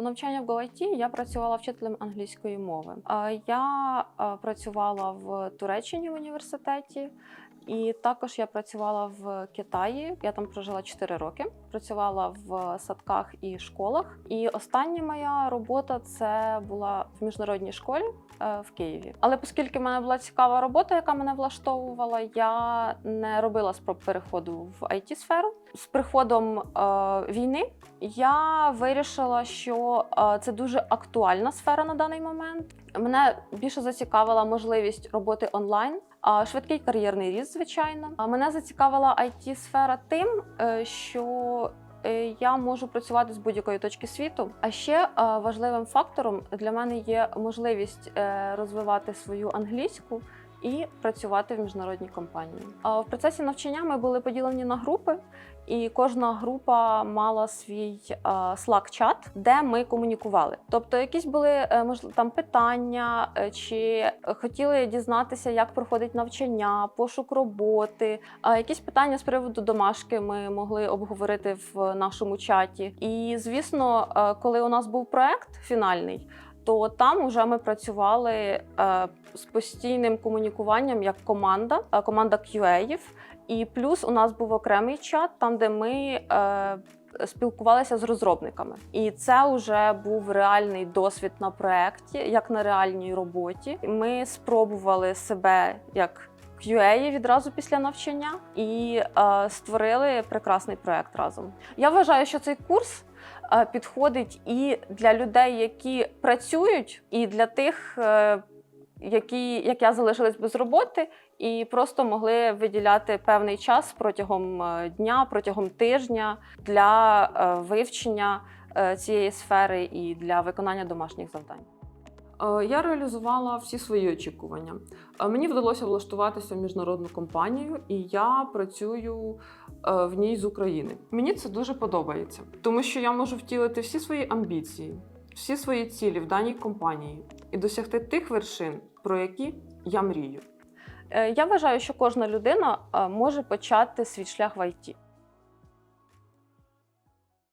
До навчання в Галаті я працювала вчителем англійської мови. Я працювала в Туреччині в університеті, і також я працювала в Китаї. Я там прожила 4 роки. Працювала в садках і школах. І остання моя робота це була в міжнародній школі е, в Києві. Але оскільки в мене була цікава робота, яка мене влаштовувала, я не робила спроб переходу в it сферу З приходом е, війни я вирішила, що е, це дуже актуальна сфера на даний момент. Мене більше зацікавила можливість роботи онлайн. Швидкий кар'єрний ріст, звичайно. Мене зацікавила it сфера тим, е, що е, я можу працювати з будь-якої точки світу. А ще е, важливим фактором для мене є можливість розвивати свою англійську і працювати в міжнародній компанії. В процесі навчання ми були поділені на групи, і кожна група мала свій е, Slack-чат, де ми комунікували. Тобто, якісь були е, там питання, е, чи хотіли дізнатися, як проходить навчання, пошук роботи. Якісь питання з приводу домашки ми могли обговорити в нашому чаті. І звісно, е, коли у нас був проект фінальний. То там вже ми працювали е, з постійним комунікуванням як команда, е, команда QA-ів. І плюс у нас був окремий чат, там де ми е, спілкувалися з розробниками. І це вже був реальний досвід на проєкті, як на реальній роботі. Ми спробували себе як QA відразу після навчання і е, створили прекрасний проєкт разом. Я вважаю, що цей курс е, підходить і для людей, які працюють, і для тих, е, які, як я, залишились без роботи, і просто могли виділяти певний час протягом е, дня, протягом тижня для е, вивчення е, цієї сфери і для виконання домашніх завдань. Е, Я реалізувала всі свої очікування. Е, Мені вдалося влаштуватися в міжнародну компанію, і я працюю е, в ній з України. Мені це дуже подобається, тому що я можу втілити всі свої амбіції, всі свої цілі в даній компанії і досягти тих вершин, про які я мрію. Я вважаю, що кожна людина може почати свій шлях в ІТ.